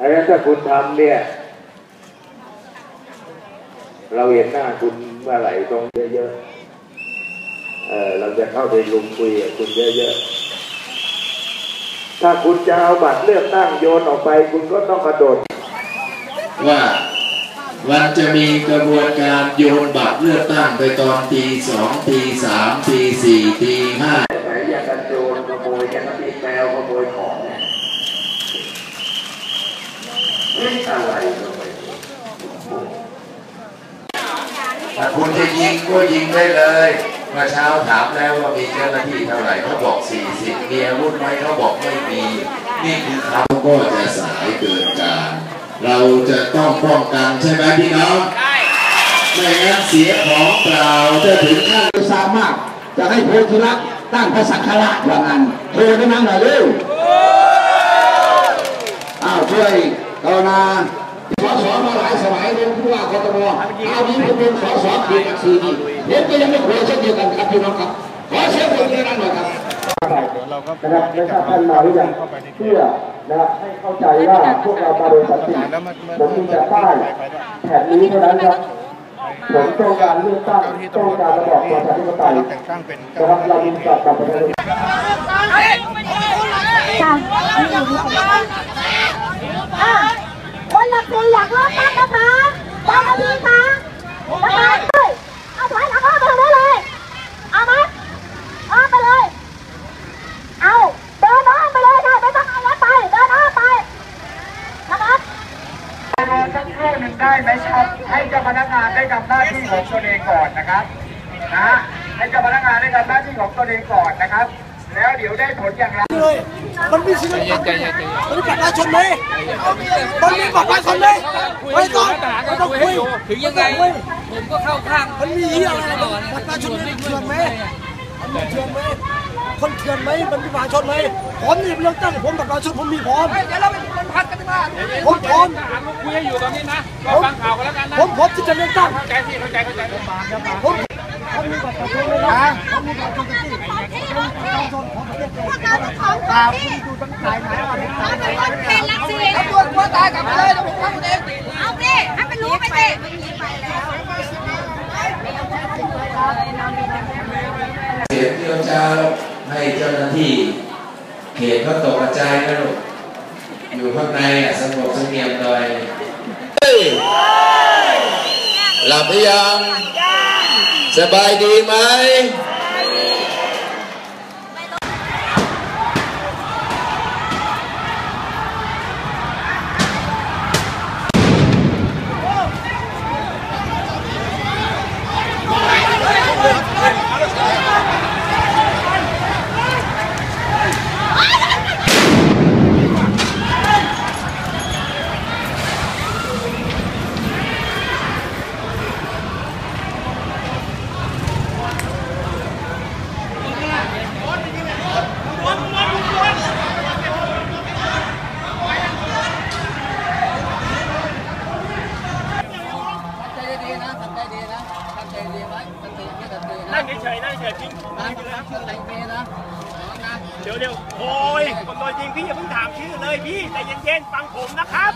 อันนั้นถ้าคุณทำเนี่ย เราเห็นหน้าคุณเมื่อไหร่ตรงเยอะๆเออเราจะเข้าไปลุมคุยกับคุณเยอะๆ ถ้าคุณจะเอาบัตรเลือกตั้งโยนออกไป คุณก็ต้องกระโดด ว่ามันจะมีกระบวนการโยนบัตรเลือกตั้งไปตอนตีสองตีสามตีสี่ตีห้า ไหนอยากกันโจรขโมยกันตีแมวขโมยของเนี่ยเรื่ อะไรก็ไม่รู้ถ้าคุณจะยิงก็ยิงได้เลยเมื่อเช้าถามแล้วว่ามีเจ้าหน้าที่เท่าไหร่เขาบอก 40 มีอาวุธไหมเขาบอกไม่มี นี่คือเขาก็จะสายเกินการ เราจะต้องป้องกันใช่ไหมพี่น้องไม่งั้นเสียของเปล่าจะถึงขั้นสามารถจะให้โพธิรักษ์ตั้งพระสังฆราชว่างั้นโทรไปนั่งหน่อยเร็วอ้าวช่วย กรุณาสอสอมาหลายสมัยเป็นผู้ว่ากทมเอานี้ผมเป็นสอสเขตหลักสี่นี่ผมก็ยังไม่ควรเช่นเดียวกันครับพี่น้องครับขอเสียงปรบมือดังหน่อยครับนะครับไม่ทราบท่านมาหรือยังเพื่อนะครับให้เข้าใจว่าพวกเรามาโดยสันติผมมีแต่ป้ายแผ่นนี้เท่านั้นครับผมต้องการเลือกตั้งต้องการระบอบประชาธิปไตยนะครับเรามีกับกับประชาธิปไตยอะ คนหลักสี่อยากเลือกตั้งนะคะเจ้าหน้าที่ะนะคะเฮ้ยเอาถอยหลังเข้าไปได้เลย เอาไหมเอาไปเลย เอาเดินอ้อมไปเลยค่ะไม่ต้องเอารถไป เดินอ้อมไปนะคะรอสักครู่หนึ่งได้ไหมครับ ให้เจ้าพนักงานได้ทำหน้าที่ของตัวเองก่อนนะครับนะฮะให้เจ้าพนักงานได้ทำหน้าที่ของตัวเองก่อนนะครับ แล้วเดี๋ยวได้ผลอย่างไรมันมีชีวิตมันมีบัตรประชาชนไหมมันมีบัตรประชาชนไหมไม่ต้องไม่ต้องคุยถึงยังไงผมก็เข้าข้างมันมีเหี้ยอะไรบัตรประชาชนมันเถื่อนไหมมันเถื่อนไหมคนเถื่อนไหมมันมีบัตรประชาชนไหมผมนี่เลือกตั้งผมบัตรประชาชนผมมีพร้อมเดี๋ยวเราไปมันพัดกันมาผมพร้อมคุยอยู่ตอนนี้นะรอฟังข่าวกันแล้วกันนะผมผมที่จะเลือกตั้งเข้าใจพี่เข้าใจเข้าใจผมผมมีบัตรประชาชนเลยนะผมมีบัตรประชาชนที่ ผมมีบัตรประชาชนของประเทศไทยตามคุณดูตั้งเป็นตายไหนเป็นหลักสี่ตัวตัวตายกลับมาเลยเดี๋ยวผมทำเองเอาดิให้มันรู้ไปสิเสียงเดียวจะให้เจ้าหน้าที่ เขตเขาตกกระจนะลูกอยู่ข้างในอะสงบสงี่ยมเฮ้ยหลับหรือยังสบายดีไหมนั่ง เฉยๆนั่งเฉยๆทิ้งเดี๋ยวเดี๋ยวโอ้ยคนโดนยิงพี่อย่าเพิ่งถามชื่อเลยพี่ใจเย็นๆฟังผมนะครับ